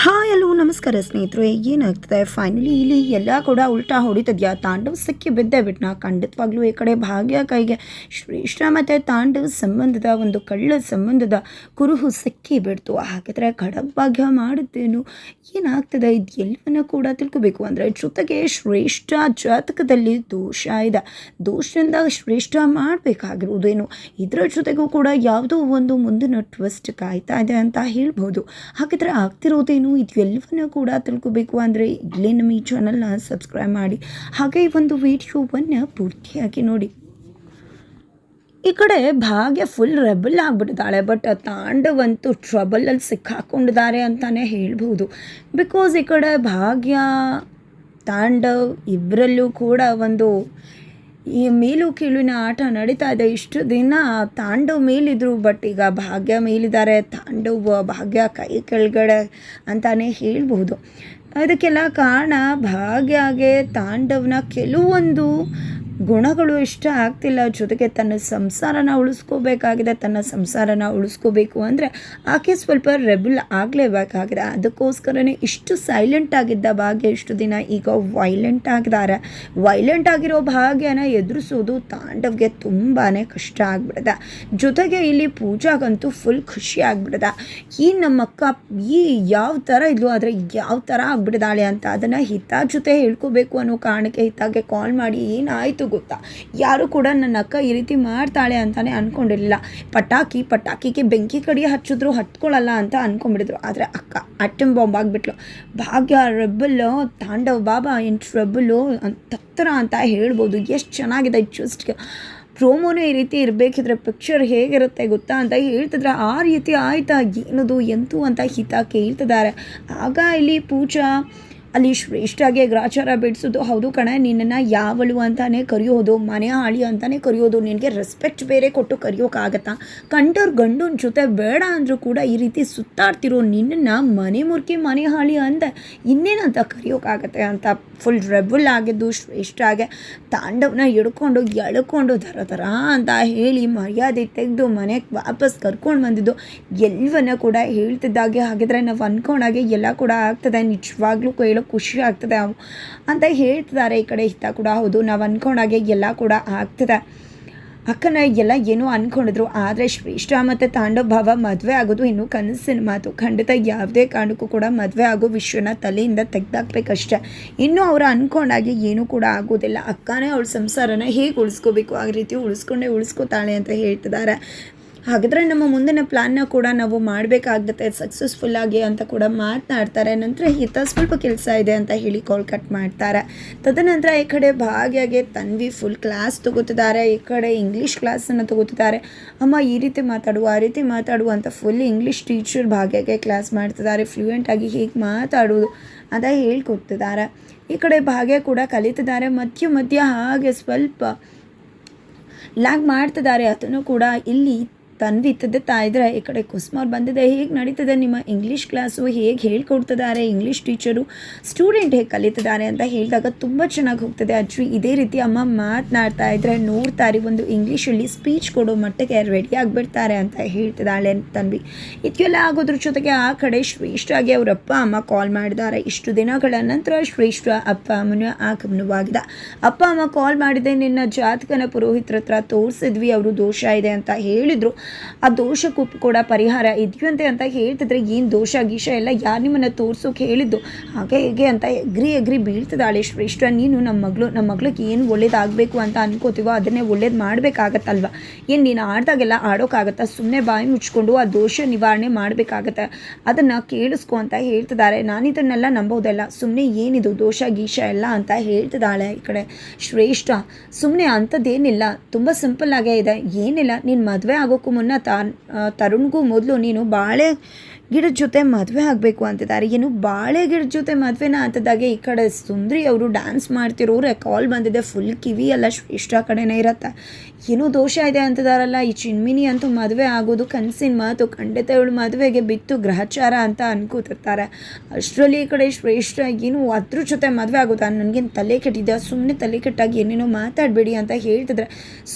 Hi hello ನಮಸ್ಕಾರ ಸ್ನೇಹಿತರು. ಏನಾಗ್ತದೆ? ಫೈನಲಿ ಇಲ್ಲಿ ಎಲ್ಲ ಕೂಡ ಉಲ್ಟಾ ಹೊಡಿತದ್ಯಾ? ತಾಂಡವ್ ಸಿಕ್ಕಿ ಬಿದ್ದೇ ನಾ ಖಂಡಿತವಾಗ್ಲೂ ಈ ಕಡೆ ಭಾಗ್ಯ ಕೈಗೆ. ಶ್ರೇಷ್ಠ ಮತ್ತು ತಾಂಡವ್ ಸಂಬಂಧದ ಒಂದು ಕಳ್ಳ ಸಂಬಂಧದ ಕುರುಹು ಸಿಕ್ಕಿ ಬಿಡ್ತು. ಹಾಗಿದ್ರೆ ಭಾಗ್ಯ ಮಾಡುತ್ತೇನು? ಏನಾಗ್ತದೆ? ಇದು ಎಲ್ಲವನ್ನ ಕೂಡ ತಿಳ್ಕೊಬೇಕು. ಅಂದರೆ ಜೊತೆಗೆ ಶ್ರೇಷ್ಠ ಜಾತಕದಲ್ಲಿ ದೋಷ ಇದೆ. ದೋಷದಿಂದ ಶ್ರೇಷ್ಠ ಮಾಡಬೇಕಾಗಿರುವುದೇನು? ಇದರ ಜೊತೆಗೂ ಕೂಡ ಯಾವುದೋ ಒಂದು ಮುಂದಿನ ಟ್ವಿಸ್ಟ್ ಕಾಯ್ತಾ ಇದೆ ಅಂತ ಹೇಳ್ಬೋದು. ಹಾಗಿದ್ರೆ ಆಗ್ತಿರೋದೇನು? ಇದು ಎಲ್ಲವನ್ನ ಕೂಡ ತಿಳ್ಕೊಬೇಕು ಅಂದರೆ ಇಲ್ಲೇ ನಮ್ಮ ಈ ಚಾನಲ್ನ ಸಬ್ಸ್ಕ್ರೈಬ್ ಮಾಡಿ. ಹಾಗೆ ಈ ಒಂದು ವಿಡಿಯೋವನ್ನು ಪೂರ್ತಿಯಾಗಿ ನೋಡಿ. ಈ ಕಡೆ ಭಾಗ್ಯ ಫುಲ್ ರೆಬಲ್ ಆಗಿಬಿಟ್ಟಿದ್ದಾಳೆ ಬಟ್ ತಾಂಡವಂತೂ ಟ್ರಬಲಲ್ಲಿ ಸಿಕ್ಕಾಕೊಂಡಿದ್ದಾರೆ ಅಂತಲೇ ಹೇಳ್ಬೋದು ಬಿಕಾಸ್ ಈ ಕಡೆ ಭಾಗ್ಯ, ತಾಂಡವ್ ಇಬ್ಬರಲ್ಲೂ ಕೂಡ ಒಂದು ಈ ಮೇಲು ಕೀಳಿನ ಆಟ ನಡೀತಾ ಇದೆ. ಇಷ್ಟು ದಿನ ತಾಂಡವ್ ಮೇಲಿದ್ರು, ಬಟ್ ಈಗ ಭಾಗ್ಯ ಮೇಲಿದ್ದಾರೆ. ತಾಂಡವ್, ಭಾಗ್ಯ ಕೈ ಕೆಳಗಡೆ ಅಂತಾನೆ ಹೇಳ್ಬೋದು ಅದಕ್ಕೆಲ್ಲ ಕಾರಣ ಭಾಗ್ಯಗೆ ತಾಂಡವ್ನ ಕೆಲವೊಂದು ಗುಣಗಳು ಇಷ್ಟ ಆಗ್ತಿಲ್ಲ, ಜೊತೆಗೆ ತನ್ನ ಸಂಸಾರನ ಉಳಿಸ್ಕೋಬೇಕಾಗಿದೆ, ತನ್ನ ಸಂಸಾರನ ಉಳಿಸ್ಕೋಬೇಕು ಅಂದರೆ ಆಕೆ ಸ್ವಲ್ಪ ರೆಬಲ್ ಆಗಲೇಬೇಕಾಗಿದೆ. ಅದಕ್ಕೋಸ್ಕರನೇ ಇಷ್ಟು ಸೈಲೆಂಟ್ ಆಗಿದ್ದ ಭಾಗ್ಯ ಇಷ್ಟು ದಿನ ಈಗ ವೈಲೆಂಟ್ ಆಗಿದ್ದಾರೆ. ವೈಲೆಂಟ್ ಆಗಿರೋ ಭಾಗ್ಯನ ಎದುರಿಸೋದು ತಾಂಡವ್ಗೆ ತುಂಬಾ ಕಷ್ಟ ಆಗ್ಬಿಡದ ಜೊತೆಗೆ ಇಲ್ಲಿ ಪೂಜಾಗಂತೂ ಫುಲ್ ಖುಷಿ ಆಗ್ಬಿಡದ ಈ ನಮ್ಮಕ್ಕ ಈ ಯಾವ ಥರ ಇದ್ಲು ಆದರೆ ಯಾವ ಥರ ಆಗ್ಬಿಡ್ದಾಳೆ ಅಂತ ಅದನ್ನು ಹಿತ ಜೊತೆ ಹೇಳ್ಕೋಬೇಕು ಅನ್ನೋ ಕಾರಣಕ್ಕೆ ಹಿತಾಗೆ ಕಾಲ್ ಮಾಡಿ ಏನಾಯಿತು ಗೊತ್ತಾ? ಯಾರು ಕೂಡ ನನ್ನ ಅಕ್ಕ ಈ ರೀತಿ ಮಾಡ್ತಾಳೆ ಅಂತಾನೆ ಅನ್ಕೊಂಡಿರಲಿಲ್ಲ. ಪಟಾಕಿ, ಪಟಾಕಿಗೆ ಬೆಂಕಿ ಕಡಿ ಹಚ್ಚಿದ್ರು, ಹತ್ಕೊಳ್ಳಲ್ಲ ಅಂತ ಅನ್ಕೊಂಡ್ಬಿಟ್ಟಿದ್ರು. ಆದರೆ ಅಕ್ಕ ಅಟಮ್ ಬಾಂಬ್ ಆಗಿಬಿಟ್ಲು. ಭಾಗ್ಯ ರೆಬ್ಬಲ್ಲು ತಾಂಡವ್ ಬಾಬಾ, ಏನು ಟ್ರಬಲ್ಲು ತತ್ತರ ಅಂತ ಹೇಳ್ಬೋದು. ಎಷ್ಟು ಚೆನ್ನಾಗಿದೆ ಜಸ್ಟ್ ಪ್ರೋಮೋನೇ ಈ ರೀತಿ ಇರಬೇಕಿದ್ರೆ ಪಿಕ್ಚರ್ ಹೇಗಿರುತ್ತೆ ಗೊತ್ತಾ ಅಂತ ಹೇಳ್ತಿದ್ರೆ, ಆ ರೀತಿ ಆಯ್ತಾ, ಏನದು, ಎಂತು ಅಂತ ಹಿತ ಕೇಳ್ತಿದ್ದಾರೆ ಆಗ ಇಲ್ಲಿ ಪೂಜಾ ಅಲ್ಲಿ ಶ್ರೇಷ್ಠಾಗೆ ಗ್ರಾಚಾರ ಬಿಡಿಸೋದು. ಹೌದು ಕಣ, ನಿನ್ನನ್ನು ಯಾವಳು ಅಂತಾನೆ ಕರೆಯೋದು, ಮನೆ ಹಾಳಿ ಅಂತಾನೆ ಕರೆಯೋದು, ನಿನಗೆ ರೆಸ್ಪೆಕ್ಟ್ ಬೇರೆ ಕೊಟ್ಟು ಕರೆಯೋಕ್ಕಾಗತ್ತಾ ಕಂಡವ್ರ ಗಂಡನ ಜೊತೆ ಬೇಡ ಅಂದರೂ ಕೂಡ ಈ ರೀತಿ ಸುತ್ತಾಡ್ತಿರೋ ನಿನ್ನನ್ನು ಮನೆ ಮುರ್ಕಿ ಮನೆ ಹಾಳಿ ಅಂತ ಇನ್ನೇನಂತ ಕರೆಯೋಕ್ಕಾಗತ್ತೆ ಅಂತ ಫುಲ್ ರೆಬಲ್ ಆಗಿದ್ದು ಶ್ರೇಷ್ಠಾಗೆ. ತಾಂಡವನ ಹಿಡ್ಕೊಂಡು, ಎಳ್ಕೊಂಡು ಥರ ಥರ ಅಂತ ಹೇಳಿ ಮರ್ಯಾದೆ ತೆಗೆದು ಮನೆಗೆ ವಾಪಸ್ ಕರ್ಕೊಂಡು ಬಂದಿದ್ದು. ಎಲ್ಲವನ್ನ ಕೂಡ ಹೇಳ್ತಿದ್ದಾಗೆ ಹಾಗಿದ್ರೆ ನಾವು ಅನ್ಕೊಂಡಾಗೆ ಎಲ್ಲ ಕೂಡ ಆಗ್ತದೆ. ನಿಜವಾಗ್ಲೂ ಹೇಳೋ ಖುಷಿ ಆಗ್ತದೆ. ಅವು ಅಂತ ಹೇಳ್ತಿದ್ದಾರೆ ಈ ಕಡೆ ಹಿತ ಕೂಡ. ಹೌದು, ನಾವು ಅಂದ್ಕೊಂಡಾಗೆ ಎಲ್ಲ ಕೂಡ ಆಗ್ತದೆ. ಅಕ್ಕನ ಎಲ್ಲ ಏನೋ ಅಂದ್ಕೊಂಡಿದ್ರು ಆದರೆ ಶ್ರೇಷ್ಠ ಮತ್ತು ತಾಂಡವ ಭಾವ ಮದುವೆ ಆಗೋದು ಇನ್ನೂ ಕನಸಿನ ಮಾತು. ಖಂಡಿತ ಯಾವುದೇ ಕಾರಣಕ್ಕೂ ಕೂಡ ಮದುವೆ ಆಗೋ ವಿಷಯನ ತಲೆಯಿಂದ ತೆಗ್ದಾಕ್ಬೇಕಷ್ಟೆ ಇನ್ನೂ ಅವರು ಅಂದ್ಕೊಂಡಾಗೆ ಏನೂ ಕೂಡ ಆಗೋದಿಲ್ಲ. ಅಕ್ಕನೇ ಅವಳ ಸಂಸಾರನ ಹೇಗೆ ಉಳಿಸ್ಕೋಬೇಕು? ಆ ರೀತಿ ಉಳಿಸ್ಕೊಂಡೇ ಉಳಿಸ್ಕೋತಾಳೆ ಅಂತ ಹೇಳ್ತಿದ್ದಾರೆ. ಹಾಗಾದರೆ ನಮ್ಮ ಮುಂದಿನ ಪ್ಲ್ಯಾನ್ನ ಕೂಡ ನಾವು ಮಾಡಬೇಕಾಗುತ್ತೆ. ಸಕ್ಸಸ್ಫುಲ್ಲಾಗಿ ಅಂತ ಕೂಡ ಮಾತನಾಡ್ತಾರೆ. ನಂತರ ಹಿತ ಸ್ವಲ್ಪ ಕೆಲಸ ಇದೆ ಅಂತ ಹೇಳಿ ಕಾಲ್ ಕಟ್ ಮಾಡ್ತಾರೆ. ತದನಂತರ ಈ ಕಡೆ ಭಾಗ್ಯಗೆ ತನ್ವಿ ಫುಲ್ ಕ್ಲಾಸ್ ತಗೋತಿದ್ದಾರೆ. ಈ ಕಡೆ ಇಂಗ್ಲೀಷ್ ಕ್ಲಾಸನ್ನು ತಗೋತಿದ್ದಾರೆ. ಅಮ್ಮ, ಈ ರೀತಿ ಮಾತಾಡುವ ಆ ರೀತಿ ಮಾತಾಡು ಅಂತ ಫುಲ್ ಇಂಗ್ಲೀಷ್ ಟೀಚರ್ ಭಾಗ್ಯಗೆ ಕ್ಲಾಸ್ ಮಾಡ್ತಿದ್ದಾರೆ. ಫ್ಲೂಯೆಂಟಾಗಿ ಹೇಗೆ ಮಾತಾಡೋದು ಅಂತ ಹೇಳ್ಕೊಡ್ತಿದ್ದಾರೆ. ಈ ಕಡೆ ಭಾಗ್ಯ ಕೂಡ ಕಲಿತಿದ್ದಾರೆ. ಮಧ್ಯ ಮಧ್ಯ ಹಾಗೆ ಸ್ವಲ್ಪ ಲ್ಯಾಗ್ ಮಾಡ್ತಿದ್ದಾರೆ. ಅದನ್ನು ಕೂಡ ಇಲ್ಲಿ ತನ್ವಿ ಇತ್ತದೆ ಇದ್ರೆ ಈ ಕಡೆ ಕುಸ್ಮವ್ರು ಬಂದಿದೆ, ಹೇಗೆ ನಡೀತದೆ ನಿಮ್ಮ ಇಂಗ್ಲೀಷ್ ಕ್ಲಾಸು ಹೇಗೆ ಹೇಳ್ಕೊಡ್ತಿದ್ದಾರೆ ಇಂಗ್ಲೀಷ್ ಟೀಚರು ಸ್ಟೂಡೆಂಟ್ ಹೇಗೆ ಕಲಿತಿದ್ದಾರೆ ಅಂತ ಹೇಳಿದಾಗ ತುಂಬ ಚೆನ್ನಾಗಿ ಹೋಗ್ತದೆ. ಅಜ್ಜಿ ಇದೇ ರೀತಿ ಅಮ್ಮ ಮಾತನಾಡ್ತಾ ಇದ್ರೆ ನೋಡ್ತಾರೆ ಒಂದು ಇಂಗ್ಲೀಷಲ್ಲಿ ಸ್ಪೀಚ್ ಕೊಡೋ ಮಟ್ಟಕ್ಕೆ ರೆಡಿ ಆಗಿಬಿಡ್ತಾರೆ ಅಂತ ಹೇಳ್ತಿದ್ದಾಳೆ ತನ್ವಿ. ಇದಕ್ಕೆಲ್ಲ ಆಗೋದ್ರ ಜೊತೆಗೆ ಆ ಕಡೆ ಶ್ರೇಷ್ಠಾಗಿ ಅವ್ರ ಅಪ್ಪ, ಅಮ್ಮ ಕಾಲ್ ಮಾಡಿದ್ದಾರೆ. ಇಷ್ಟು ದಿನಗಳ ನಂತರ ಶ್ರೇಷ್ಠ ಅಪ್ಪ, ಅಮ್ಮನ ಆಗಮನವಾಗಿದೆ. ಅಪ್ಪ, ಅಮ್ಮ ಕಾಲ್ ಮಾಡಿದೆ, ನಿನ್ನ ಜಾತಕನ ಪುರೋಹಿತರ ಹತ್ರ ತೋರಿಸಿದ್ವಿ, ಅವರು ದೋಷ ಇದೆ ಅಂತ ಹೇಳಿದರು. ಆ ದೋಷಕ್ಕೂ ಕೂಡ ಪರಿಹಾರ ಇದೆಯಂತೆ ಅಂತ ಹೇಳ್ತಿದ್ರೆ, ಏನು ದೋಷ ಗೀಷ ಎಲ್ಲ ಯಾರು ನಿಮ್ಮನ್ನು ತೋರ್ಸೋಕೆ ಹೇಳಿದ್ದು ಹಾಗೆ ಹೇಗೆ ಅಂತ ಎಗ್ರಿ ಎಗ್ರಿ ಬೀಳ್ತದಾಳೆ ಶ್ರೇಷ್ಠ ನೀನು ನಮ್ಮ ಮಗಳು ನಮ್ಮ ಮಗಳಿಗೆ ಏನು ಒಳ್ಳೇದಾಗಬೇಕು ಅಂತ ಅನ್ಕೋತೀವೋ ಅದನ್ನೇ ಒಳ್ಳೇದು ಮಾಡಬೇಕಾಗತ್ತಲ್ವ? ಏನು ನೀನು ಆಡಿದಾಗೆಲ್ಲ ಆಡೋಕ್ಕಾಗತ್ತಾ ಸುಮ್ಮನೆ ಬಾಯಿ ಮುಚ್ಕೊಂಡು ಆ ದೋಷ ನಿವಾರಣೆ ಮಾಡಬೇಕಾಗತ್ತೆ? ಅದನ್ನು ಕೇಳಿಸ್ಕೊ ಅಂತ ಹೇಳ್ತಿದ್ದಾರೆ ನಾನು ಇದನ್ನೆಲ್ಲ ನಂಬೋದಲ್ಲ ಸುಮ್ಮನೆ ಏನಿದು ದೋಷ ಗೀಷ ಎಲ್ಲ ಅಂತ ಹೇಳ್ತಿದ್ದಾಳೆ ಈ ಕಡೆ ಶ್ರೇಷ್ಠ. ಸುಮ್ಮನೆ ಅಂಥದ್ದೇನಿಲ್ಲ. ತುಂಬ ಆಗೇ ಇದೆ. ಏನಿಲ್ಲ. ನೀನು ಮದುವೆ ಆಗೋಕ್ಕೂ ಮುನ್ನ ತರುಣ್ಗೂ ಮೊದಲು ನೀನು ಬಾಳೆ ಗಿಡದ ಜೊತೆ ಮದುವೆ ಆಗಬೇಕು ಅಂತಿದ್ದಾರೆ. ಏನು ಬಾಳೆ ಗಿಡದ ಜೊತೆ ಮದುವೆನ ಅಂತದಾಗೆ ಈ ಕಡೆ ಸುಂದ್ರಿ ಅವರು ಡ್ಯಾನ್ಸ್ ಮಾಡ್ತಿರೋರೆ ಕಾಲ್ ಬಂದಿದೆ ಫುಲ್ ಕಿವಿ ಎಲ್ಲ ಶ್ರೇಷ್ಠ ಕಡೆನೇ ಇರತ್ತೆ. ಏನೋ ದೋಷ ಇದೆ ಅಂತಿದಾರಲ್ಲ, ಈ ಚಿನ್ಮಿನಿ ಅಂತೂ ಮದುವೆ ಆಗೋದು ಕನಸಿನ ಮಾತು ಖಂಡಿತ ಇವಳು ಮದುವೆಗೆ ಬಿತ್ತು ಗ್ರಹಚಾರ ಅಂತ ಅನ್ಕೋತಿರ್ತಾರೆ. ಅಷ್ಟರಲ್ಲಿ ಈ ಕಡೆ ಶ್ರೇಷ್ಠ ಏನು ಅದ್ರ ಜೊತೆ ಮದುವೆ ಆಗೋದಾ? ನನಗೇನು ತಲೆ ಕೆಟ್ಟಿದ್ದೆ ಸುಮ್ಮನೆ ತಲೆ ಕೆಟ್ಟಾಗಿ ಏನೇನೋ ಮಾತಾಡಬೇಡಿ ಅಂತ ಹೇಳ್ತಿದ್ರೆ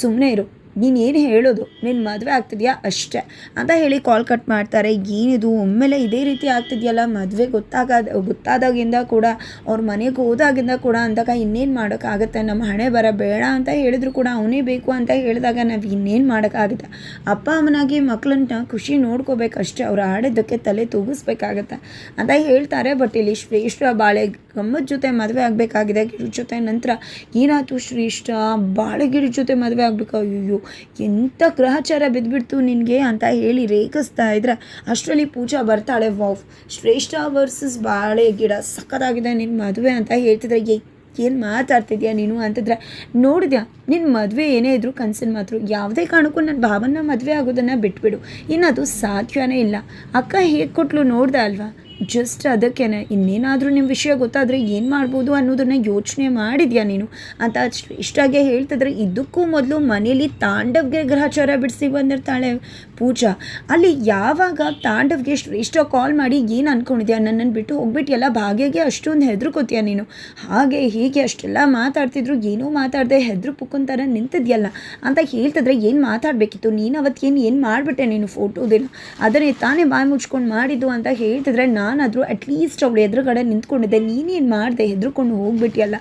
ಸುಮ್ಮನೆ ಇರು. ನೀನು ಏನು ಹೇಳೋದು? ನಿನ್ನ ಮದುವೆ ಆಗ್ತಿದೆಯಾ? ಅಷ್ಟೇ. ಅಂತ ಹೇಳಿ ಕಾಲ್ ಕಟ್ ಮಾಡ್ತಾರೆ. ಏನಿದು? ಒಮ್ಮೆಲೆ ಇದೇ ರೀತಿ ಆಗ್ತಿದೆಯಲ್ಲ? ಮದುವೆ ಗೊತ್ತಾಗಾದ, ಗೊತ್ತಾದಾಗಿಂದ ಕೂಡ, ಅವ್ರ ಮನೆಗೆ ಹೋದಾಗಿಂದ ಕೂಡ ಅಂದಾಗ ಇನ್ನೇನು ಮಾಡೋಕ್ಕಾಗತ್ತೆ? ನಮ್ಮ ಹಣೆ ಬರ ಬೇಡ ಅಂತ ಹೇಳಿದ್ರು ಕೂಡ ಅವನೇ ಬೇಕು ಅಂತ ಹೇಳಿದಾಗ ನಾವು ಇನ್ನೇನು ಮಾಡೋಕ್ಕಾಗುತ್ತೆ? ಅಪ್ಪ ಅಮ್ಮನಾಗಿ ಮಕ್ಕಳನ್ನ ಖುಷಿ ನೋಡ್ಕೋಬೇಕಷ್ಟೇ ಅವ್ರು ಆಡೋದಕ್ಕೆ ತಲೆ ತೂಗಿಸ್ಬೇಕಾಗತ್ತೆ ಅಂತ ಹೇಳ್ತಾರೆ. ಬಟ್ ಇಲ್ಲಿ ಶ್ರೇಷ್ಠ ಬಾಳೆ ಗಮ್ಮತ್ ಜೊತೆ ಮದುವೆ ಆಗಬೇಕಾಗಿದೆ. ಜೊತೆ ನಂತರ ಏನಾಯ್ತು ಶ್ರೇಷ್ಠ? ಬಾಳೆ ಗಿಡ ಜೊತೆ ಮದುವೆ ಆಗಬೇಕು? ಅಯ್ಯೋ ಎಂಥ ಗ್ರಹಚಾರ ಬಿದ್ದುಬಿಡ್ತು ನಿನಗೆ ಅಂತ ಹೇಳಿ ರೇಖಿಸ್ತಾ ಇದ್ರೆ ಅಷ್ಟರಲ್ಲಿ ಪೂಜಾ ಬರ್ತಾಳೆ, ವಾವ್, ಶ್ರೇಷ್ಠ ವರ್ಸಸ್ ಬಾಳೆ ಗಿಡ, ಸಖತ್ತಾಗಿದೆ ನಿನ್ನ ಮದುವೆ ಅಂತ ಹೇಳ್ತಿದ್ರೆ, ಏ, ಏನು ಮಾತಾಡ್ತಿದ್ಯಾ ನೀನು? ಅಂತಂದ್ರೆ, ನೋಡಿದ್ಯಾ ನಿನ್ನ ಮದುವೆ ಏನೇ ಇದ್ರು ಕನ್ಸಿನ ಮಾತ್ರ, ಯಾವುದೇ ಕಾರಣಕ್ಕೂ ನನ್ನ ಭಾವನ ಮದುವೆ ಆಗೋದನ್ನು ಬಿಟ್ಬಿಡು ಇನ್ನದು ಸಾಧ್ಯವೇ ಇಲ್ಲ. ಅಕ್ಕ ಹೇಗೆ ಕೊಟ್ಲು ನೋಡ್ದೆ ಅಲ್ವಾ? ಜಸ್ಟ್ ಅದಕ್ಕೆ ಇನ್ನೇನಾದರೂ ನಿಮ್ಮ ವಿಷಯ ಗೊತ್ತಾದರೆ ಏನು ಮಾಡ್ಬೋದು ಅನ್ನೋದನ್ನು ಯೋಚನೆ ಮಾಡಿದ್ಯಾ ನೀನು? ಅಂತ ಇಷ್ಟಾಗೆ ಹೇಳ್ತಿದ್ರೆ ಇದಕ್ಕೂ ಮೊದಲು ಮನೇಲಿ ತಾಂಡವ್ಗೆ ಗ್ರಹಚಾರ ಬಿಡಿಸಿ ಬಂದಿರ್ತಾಳೆ ಪೂಜಾ. ಅಲ್ಲಿ ಯಾವಾಗ ತಾಂಡವ್ಗೆ ಶ್ರೇಷ್ಠ ಕಾಲ್ ಮಾಡಿ ಏನು ಅಂದ್ಕೊಂಡಿದ್ಯಾ ನನ್ನನ್ನು ಬಿಟ್ಟು ಹೋಗ್ಬಿಟ್ಟಿಯಲ್ಲ ಭಾಗ್ಯಗೆ ಅಷ್ಟೊಂದು ಹೆದರ್ಕೋತೀಯ ನೀನು? ಹಾಗೆ ಹೀಗೆ ಅಷ್ಟೆಲ್ಲ ಮಾತಾಡ್ತಿದ್ರು, ಏನೂ ಮಾತಾಡದೆ ಹೆದ್ರು ಪುಕ್ಕಂತಾರ ನಿಂತಿದ್ಯಲ್ಲ? ಅಂತ ಹೇಳ್ತಿದ್ರೆ ಏನು ಮಾತಾಡಬೇಕಿತ್ತು? ನೀನು ಅವತ್ತೇನು ಏನು ಮಾಡಿಬಿಟ್ಟೆ ನೀನು ಫೋಟೋದಿಲ್ಲ ಅದನ್ನೇ ತಾನೇ ಬಾಯಿ ಮುಚ್ಕೊಂಡು ಮಾಡಿದ್ದು ಅಂತ ಹೇಳ್ತಿದ್ರೆ ನಾನಾದರೂ ಅಟ್ಲೀಸ್ಟ್ ಅವಳು ಎದುರುಗಡೆ ನಿಂತ್ಕೊಂಡಿದ್ದೆ. ನೀನೇನು ಮಾಡಿದೆ? ಹೆದ್ರುಕೊಂಡು ಹೋಗ್ಬಿಟ್ಟಿಯಲ್ಲ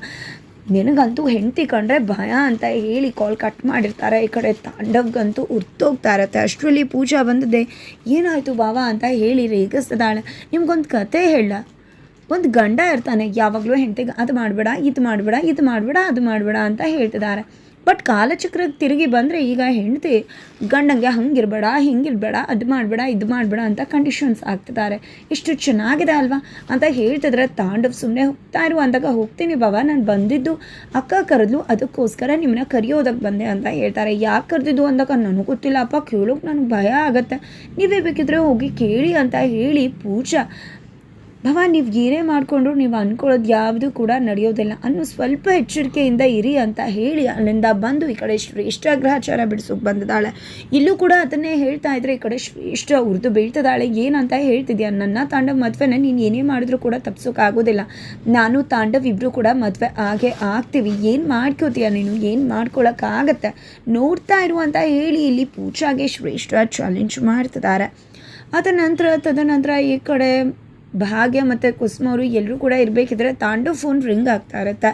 ನಿನಗಂತೂ ಹೆಂಡತಿ ಕಂಡ್ರೆ ಭಯ ಅಂತ ಹೇಳಿ ಕಾಲ್ ಕಟ್ ಮಾಡಿರ್ತಾರೆ. ಈ ಕಡೆ ತಾಂಡವ್ಗಂತೂ ಉರ್ತೋಗ್ತಾ ಇರತ್ತೆ. ಅಷ್ಟರಲ್ಲಿ ಪೂಜಾ ಬಂದಿದೆ ಏನಾಯಿತು ಬಾವಾ ಅಂತ ಹೇಳಿ ರೇಗಿಸ್ತಿದ್ದಾಳೆ. ನಿಮ್ಗೊಂದು ಕತೆ ಹೇಳ. ಒಂದು ಗಂಡ ಇರ್ತಾನೆ. ಯಾವಾಗಲೂ ಹೆಂಡತಿಗೆ ಅದು ಮಾಡಬೇಡ, ಇದು ಮಾಡಬೇಡ ಇದು ಮಾಡಬೇಡ, ಅದು ಮಾಡಬೇಡ ಅಂತ ಹೇಳ್ತಿದ್ದಾರೆ. ಬಟ್ ಕಾಲಚಕ್ರಕ್ಕೆ ತಿರುಗಿ ಬಂದರೆ ಈಗ ಹೆಂಡತಿ ಗಂಡಂಗೆ ಹಂಗಿರಬೇಡ, ಹಿಂಗಿರಬೇಡ, ಅದು ಮಾಡಬೇಡ, ಇದು ಮಾಡಬೇಡ ಅಂತ ಕಂಡೀಷನ್ಸ್ ಆಗ್ತಿದ್ದಾರೆ. ಇಷ್ಟು ಚೆನ್ನಾಗಿದೆ ಅಲ್ವಾ? ಅಂತ ಹೇಳ್ತಿದ್ರೆ ತಾಂಡವ್ ಸುಮ್ಮನೆ ಹೋಗ್ತಾ ಇರು ಅಂದಾಗ ಹೋಗ್ತೀನಿ ಬಾವ, ನಾನು ಬಂದಿದ್ದು ಅಕ್ಕ ಕರೆದ್ಲು, ಅದಕ್ಕೋಸ್ಕರ ನಿಮ್ಮನ್ನ ಕರೆಯೋದಕ್ಕೆ ಬಂದೆ ಅಂತ ಹೇಳ್ತಾರೆ. ಯಾಕೆ ಕರೆದಿದ್ದು ಅಂದಾಗ ನನಗೆ ಗೊತ್ತಿಲ್ಲ, ಅಪ್ಪ ಕೇಳೋಕೆ ನನಗೆ ಭಯ ಆಗುತ್ತೆ. ನೀವೇ ಬೇಕಿದ್ರೆ ಹೋಗಿ ಕೇಳಿ ಅಂತ ಹೇಳಿ ಪೂಜಾ ಭವ ನೀವು ಏನೇ ಮಾಡಿಕೊಂಡ್ರು, ನೀವು ಅಂದ್ಕೊಳ್ಳೋದು ಯಾವುದು ಕೂಡ ನಡೆಯೋದಿಲ್ಲ. ಅನ್ನೋ ಸ್ವಲ್ಪ ಎಚ್ಚರಿಕೆಯಿಂದ ಇರಿ ಅಂತ ಹೇಳಿ ಅಲ್ಲಿಂದ ಬಂದು ಈ ಕಡೆ ಶ್ರೇಷ್ಠ ಗ್ರಹಚಾರ ಬಿಡಿಸೋಕೆ ಬಂದಿದ್ದಾಳೆ. ಇಲ್ಲೂ ಕೂಡ ಅದನ್ನೇ ಹೇಳ್ತಾ ಇದ್ರೆ ಈ ಕಡೆ ಶ್ರೇಷ್ಠ ಉರಿದು ಬೀಳ್ತಿದ್ದಾಳೆ. ಏನಂತ ಹೇಳ್ತಿದ್ಯಾ? ನನ್ನ ತಾಂಡವ ಮದುವೆನ ನೀನು ಏನೇ ಮಾಡಿದ್ರು ಕೂಡ ತಪ್ಸೋಕ್ಕಾಗೋದಿಲ್ಲ ನಾನು ತಾಂಡವ್ ಇಬ್ಬರು ಕೂಡ ಮದುವೆ ಹಾಗೆ ಆಗ್ತೀವಿ. ಏನು ಮಾಡ್ಕೋತೀಯ ನೀನು? ಏನು ಮಾಡ್ಕೊಳಕ್ಕಾಗತ್ತೆ? ನೋಡ್ತಾ ಇರುವಂತ ಹೇಳಿ ಇಲ್ಲಿ ಪೂಜಾಗೆ ಶ್ರೇಷ್ಠ ಚಾಲೆಂಜ್ ಮಾಡ್ತಿದ್ದಾರೆ. ಅದ ನಂತರ ತದನಂತರ ಈ ಕಡೆ ಭಾಗ್ಯ ಮತ್ತು ಕುಸುಮ ಅವರು ಎಲ್ಲರೂ ಕೂಡ ಇರಬೇಕಿದ್ರೆ ತಾಂಡು ಫೋನ್ ರಿಂಗ್ ಆಗ್ತಾ ಇರುತ್ತೆ.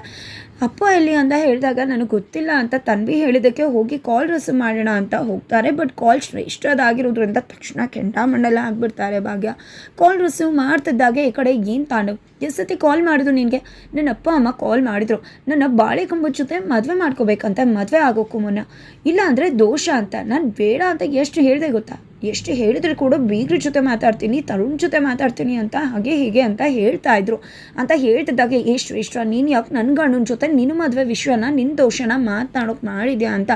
ಅಪ್ಪ ಎಲ್ಲಿ ಅಂತ ಹೇಳಿದಾಗ ನನಗೆ ಗೊತ್ತಿಲ್ಲ ಅಂತ ತನ್ವಿ ಹೇಳಿದ್ದಕ್ಕೆ ಹೋಗಿ ಕಾಲ್ ರಿಸೀವ್ ಮಾಡೋಣ ಅಂತ ಹೋಗ್ತಾರೆ. ಬಟ್ ಕಾಲ್ ಶ್ರೇಷ್ಠದಾಗಿರೋದ್ರಿಂದ ತಕ್ಷಣ ಕೆಂಡಾಮಂಡಲ ಆಗಿಬಿಡ್ತಾರೆ ಭಾಗ್ಯ. ಕಾಲ್ ರಿಸೀವ್ ಮಾಡ್ತಿದ್ದಾಗೆ ಈ ಕಡೆ ಏನು ತಾನು? ಎಷ್ಟು ಸತಿ ಕಾಲ್ ಮಾಡಿದ್ರು ನಿನಗೆ? ನನ್ನ ಅಪ್ಪ, ಅಮ್ಮ ಕಾಲ್ ಮಾಡಿದ್ರು. ನನ್ನ ಬಾಳೆ ಕಂಬದ ಜೊತೆ ಮದುವೆ ಮಾಡ್ಕೋಬೇಕಂತ, ಮದುವೆ ಆಗೋಕ್ಕೂ ಮುನ್ನ. ಇಲ್ಲ ಅಂದರೆ ದೋಷ ಅಂತ. ನಾನು ಬೇಡ ಅಂತ ಎಷ್ಟು ಹೇಳಿದೆ ಗೊತ್ತಾ? ಎಷ್ಟು ಹೇಳಿದ್ರೆ ಕೂಡ ಬೀಗ್ರ ಜೊತೆ ಮಾತಾಡ್ತೀನಿ, ತರುಣ್ ಜೊತೆ ಮಾತಾಡ್ತೀನಿ ಅಂತ, ಹಾಗೆ ಹೀಗೆ ಅಂತ ಹೇಳ್ತಾ ಇದ್ರು. ಅಂತ ಹೇಳ್ತಿದ್ದಾಗ ಎಷ್ಟು ಶ್ರೇಷ್ಠ, ನೀನು ಯಾಕೆ ನನ್ನ ಗಂಡನ ಜೊತೆ ನಿನ್ನ ಮದುವೆ ವಿಷಯನ ನಿನ್ನ ದೋಷನ ಮಾತನಾಡೋಕೆ ಮಾಡಿದ್ಯಾ ಅಂತ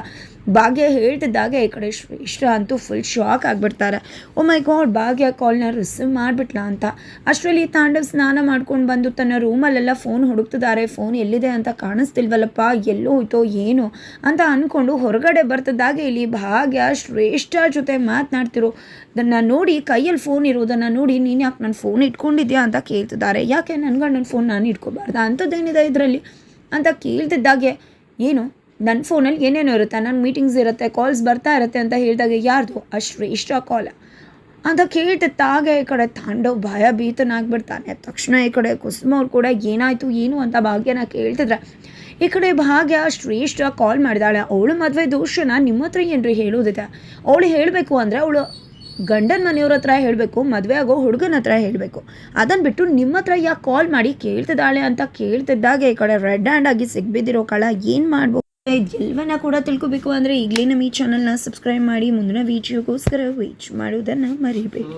ಭಾಗ್ಯ ಹೇಳ್ತಿದ್ದಾಗ ಈ ಕಡೆ ಇಷ್ಟ ಅಂತೂ ಫುಲ್ ಶಾಕ್ ಆಗಿಬಿಡ್ತಾರೆ. ಓ ಮೈ ಗಾಡ್ ಭಾಗ್ಯ ಕಾಲ್ನ ರಿಸೀವ್ ಮಾಡಿಬಿಟ್ಲಾ ಅಂತ. ಅಷ್ಟರಲ್ಲಿ ತಾಂಡವ್ ಸ್ನಾನ ಮಾಡ್ಕೊಂಡು ಬಂದು ತನ್ನ ರೂಮಲ್ಲೆಲ್ಲ ಫೋನ್ ಹುಡುಕ್ತಿದ್ದಾರೆ. ಫೋನ್ ಎಲ್ಲಿದೆ ಅಂತ ಕಾಣಿಸ್ತಿಲ್ವಲ್ಲಪ್ಪ, ಎಲ್ಲೋ ಹೋಯ್ತೋ ಏನು ಅಂತ ಅಂದ್ಕೊಂಡು ಹೊರಗಡೆ ಬರ್ತಿದ್ದಾಗ ಇಲ್ಲಿ ಭಾಗ್ಯ ಶ್ರೇಷ್ಠ ಜೊತೆ ಮಾತನಾಡ್ತಿರೋ ಅದನ್ನು ನೋಡಿ ಕೈಯಲ್ಲಿ ಫೋನ್ ಇರೋದನ್ನು ನೋಡಿ ನೀನು ಯಾಕೆ ನನ್ನ ಫೋನ್ ಇಟ್ಕೊಂಡಿದ್ಯಾ ಅಂತ ಕೇಳ್ತಿದ್ದಾರೆ. ಯಾಕೆ ನನ್ನ ಗಂಡನ ಫೋನ್ ನಾನು ಇಟ್ಕೋಬಾರ್ದ? ಅಂಥದ್ದೇನಿದೆ ಇದರಲ್ಲಿ? ಅಂತ ಕೇಳ್ತಿದ್ದಾಗೆ, ಏನು? ನನ್ನ ಫೋನಲ್ಲಿ ಏನೇನೋ ಇರುತ್ತೆ ನನ್ನ ಮೀಟಿಂಗ್ಸ್ ಇರುತ್ತೆ ಕಾಲ್ಸ್ ಬರ್ತಾ ಇರುತ್ತೆ ಅಂತ ಹೇಳಿದಾಗ ಯಾರ್ದು? ಅಶ್ರೇಷ್ಠ ಇಷ್ಟ ಕಾಲ ಅಂತ ಕೇಳ್ತಿತ್ತಾಗೆ ಈ ಕಡೆ ತಾಂಡವ್ ಭಯ ಭೀತನಾಗ್ಬಿಡ್ತಾನೆ. ತಕ್ಷಣ ಈ ಕಡೆ ಕುಸುಮ ಅವ್ರು ಕೂಡ ಏನಾಯಿತು, ಏನು ಅಂತ ಭಾಗ್ಯನ ಕೇಳ್ತಿದ್ರೆ, ಈ ಕಡೆ ಭಾಗ್ಯ ಶ್ರೇಷ್ಠ ಕಾಲ್ ಮಾಡಿದಾಳೆ. ಅವಳು ಮದುವೆ ದೋಷನ ನಿಮ್ಮ ಹತ್ರ ಏನ್ರಿ ಹೇಳೋದಿದೆ? ಅವಳು ಹೇಳಬೇಕು ಅಂದರೆ ಅವಳು ಗಂಡನ ಮನೆಯವ್ರ ಹತ್ರ ಹೇಳಬೇಕು, ಮದುವೆ ಆಗೋ ಹುಡುಗನ ಹತ್ರ ಹೇಳಬೇಕು. ಅದನ್ನು ಬಿಟ್ಟು ನಿಮ್ಮ ಹತ್ರ ಯಾಕೆ ಕಾಲ್ ಮಾಡಿ ಕೇಳ್ತಿದ್ದಾಳೆ ಅಂತ ಕೇಳ್ತಿದ್ದಾಗ ಈ ಕಡೆ ರೆಡ್ ಹ್ಯಾಂಡ್ ಆಗಿ ಸಿಗ್ಬಿದ್ದಿರೋ ಕಳ ಏನು ಮಾಡ್ಬೋದು? ಎಲ್ಲವನ್ನ ಕೂಡ ತಿಳ್ಕೊಬೇಕು ಅಂದರೆ ಈಗಲೇ ನಮ್ಮ ಈ ಚಾನಲ್ನ ಸಬ್ಸ್ಕ್ರೈಬ್ ಮಾಡಿ, ಮುಂದಿನ ವೀಡಿಯೋಗೋಸ್ಕರ ವೀಚ್ ಮಾಡೋದನ್ನು ಮರಿಬೇಡಿ.